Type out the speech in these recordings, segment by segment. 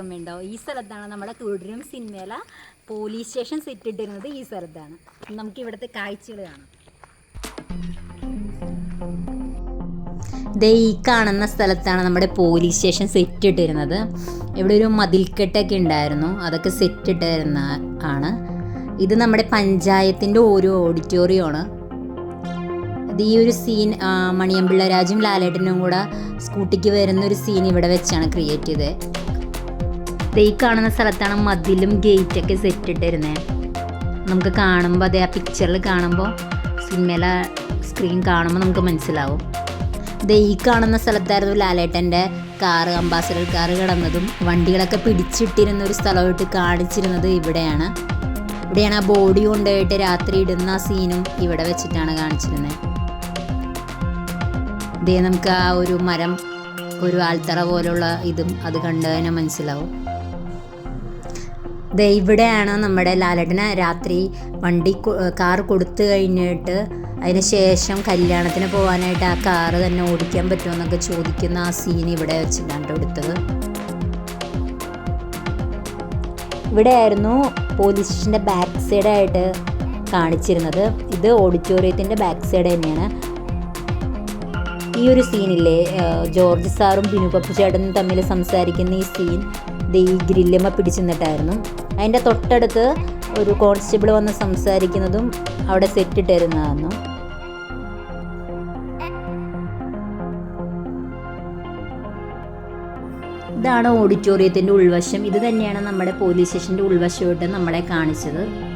ഓർമ്മയുണ്ടോ ഈ സ്ഥലത്താണ് നമ്മുടെ തുടരും സിനിമയില പോലീസ് സ്റ്റേഷൻ സെറ്റ് ഇട്ടിരുന്നത് ഈ സ്ഥലത്താണ്. നമുക്ക് ഇവിടുത്തെ കാഴ്ചകൾ കാണാം. ദേ ഈ കാണുന്ന സ്ഥലത്താണ് നമ്മുടെ പോലീസ് സ്റ്റേഷൻ സെറ്റ് ഇട്ടിരുന്നത്. ഇവിടെ ഒരു മതിൽക്കെട്ടൊക്കെ ഉണ്ടായിരുന്നു. അതൊക്കെ സെറ്റ് ഇട്ടിരുന്ന ആണ്. ഇത് നമ്മുടെ പഞ്ചായത്തിന്റെ ഒരു ഓഡിറ്റോറിയമാണ്. ഇത് ഈ ഒരു സീൻ മണിയമ്പിള്ള രാജും ലാലേട്ടനും കൂടെ സ്കൂട്ടിക്ക് വരുന്ന ഒരു സീൻ ഇവിടെ വെച്ചാണ് ക്രിയേറ്റ് ചെയ്തത്. ഈ കാണുന്ന സ്ഥലത്താണ് മതിലും ഗേറ്റൊക്കെ സെറ്റ് ഇട്ടിരുന്നത് നമുക്ക് കാണുമ്പോൾ അതേ ആ പിക്ചറിൽ കാണുമ്പോൾ സിനിമയിലെ സ്ക്രീൻ കാണുമ്പോൾ നമുക്ക് മനസ്സിലാവും. ദേ ഈ കാണുന്ന സ്ഥലത്തായിരുന്നു ലാലേട്ടന്റെ കാറ് അംബാസഡർ കാറ് കിടന്നതും. വണ്ടികളൊക്കെ പിടിച്ചിട്ടിരുന്ന ഒരു സ്ഥലമായിട്ട് കാണിച്ചിരുന്നത് ഇവിടെയാണ്. ഇവിടെയാണ് ആ ബോഡി കൊണ്ടുപോയിട്ട് രാത്രി ഇടുന്ന ആ സീനും ഇവിടെ വെച്ചിട്ടാണ് കാണിച്ചിരുന്നത് ദേ നമുക്ക് ആ ഒരു മരം ഒരു ആൽത്തറ പോലുള്ള ഇതും അത് കണ്ടു തന്നെ മനസ്സിലാവും. ദേ ഇവിടെയാണ് നമ്മുടെ ലാലേട്ടന് രാത്രി വണ്ടി കാർ കൊടുത്തു കഴിഞ്ഞിട്ട് അതിന് ശേഷം കല്യാണത്തിന് പോകാനായിട്ട് ആ കാറ് തന്നെ ഓടിക്കാൻ പറ്റുമെന്നൊക്കെ ചോദിക്കുന്ന ആ സീൻ ഇവിടെ വെച്ചിട്ടാണ് ട്ടോ എടുത്തത്. ഇവിടെയായിരുന്നു പോലീസ് സ്റ്റേഷന്റെ ബാക്ക് സൈഡായിട്ട് കാണിച്ചിരുന്നത്. ഇത് ഓഡിറ്റോറിയത്തിന്റെ ബാക്ക് സൈഡ് തന്നെയാണ്. ഈ ഒരു സീനില്ലേ ജോർജ് സാറും ബിനു പപ്പു ചേട്ടനും തമ്മിൽ സംസാരിക്കുന്ന ഈ സീൻ ഈ ഗ്രില്ലമ്മ പിടിച്ചു നിന്നിട്ടായിരുന്നു. അതിന്റെ തൊട്ടടുത്ത് ഒരു കോൺസ്റ്റബിൾ വന്ന് സംസാരിക്കുന്നതും അവിടെ സെറ്റിട്ടിരുന്നതായിരുന്നു ഇതാണ് ഓഡിറ്റോറിയത്തിന്റെ ഉൾവശം. ഇത് തന്നെയാണ് നമ്മുടെ പോലീസ് സ്റ്റേഷന്റെ ഉൾവശമായിട്ട് നമ്മളെ കാണിച്ചത്.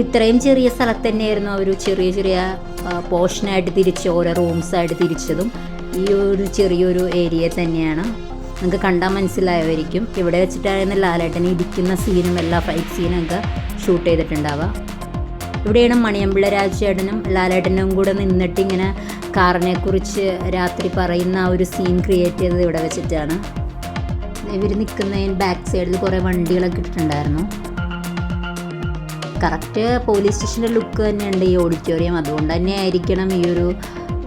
ഇത്രയും ചെറിയ സ്ഥലത്ത് തന്നെയായിരുന്നു അവർ ചെറിയ ചെറിയ പോർഷനായിട്ട് തിരിച്ച് ഓരോ റൂംസായിട്ട് തിരിച്ചതും. ഈ ഒരു ചെറിയൊരു ഏരിയ തന്നെയാണ്. നിങ്ങൾക്ക് കണ്ടാൽ മനസ്സിലായവരിക്കും ഇവിടെ വെച്ചിട്ടായിരുന്നു ലാലേട്ടൻ ഇരിക്കുന്ന സീനും എല്ലാ ഫൈറ്റ് സീനൊക്കെ ഷൂട്ട് ചെയ്തിട്ടുണ്ടാവുക. ഇവിടെയാണ് മണിയമ്പിള്ള രാജേട്ടനും ലാലേട്ടനും കൂടെ നിന്നിട്ട് ഇങ്ങനെ കാറിനെക്കുറിച്ച് രാത്രി പറയുന്ന ആ ഒരു സീൻ ക്രിയേറ്റ് ചെയ്തത് ഇവിടെ വെച്ചിട്ടാണ്. ഇവർ നിൽക്കുന്നതിന് ബാക്ക് സൈഡിൽ കുറേ വണ്ടികളൊക്കെ ഇട്ടിട്ടുണ്ടായിരുന്നു. കറക്റ്റ് പോലീസ് സ്റ്റേഷന്റെ ലുക്ക് തന്നെയുണ്ട് ഈ ഓഡിറ്റോറിയം അതുകൊണ്ട് തന്നെ ആയിരിക്കണം ഈ ഒരു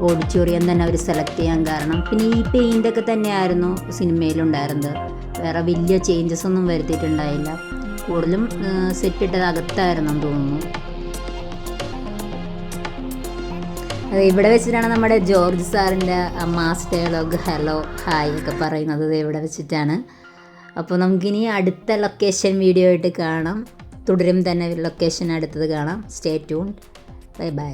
ഓഡിറ്റോറിയം തന്നെ അവർ സെലക്ട് ചെയ്യാൻ കാരണം. പിന്നെ ഈ പെയിന്റ് ഒക്കെ തന്നെയായിരുന്നു സിനിമയിലുണ്ടായിരുന്നത് വേറെ വലിയ ചേഞ്ചസ് ഒന്നും വരുത്തിയിട്ടുണ്ടായില്ല. കൂടുതലും സെറ്റ് ഇട്ടത് അകത്തായിരുന്നു തോന്നുന്നു. അത് ഇവിടെ വെച്ചിട്ടാണ് നമ്മുടെ ജോർജ് സാറിന്റെ മാസ് ഡയലോഗ് ഹലോ ഹായ് ഒക്കെ പറയുന്നത്. ഇവിടെ വെച്ചിട്ടാണ്. അപ്പോൾ നമുക്കിനി അടുത്ത ലൊക്കേഷൻ വീഡിയോ ആയിട്ട് കാണാം. തുടരും തന്നെ ലൊക്കേഷൻ അടുത്തത് കാണാം. Stay tune bye bye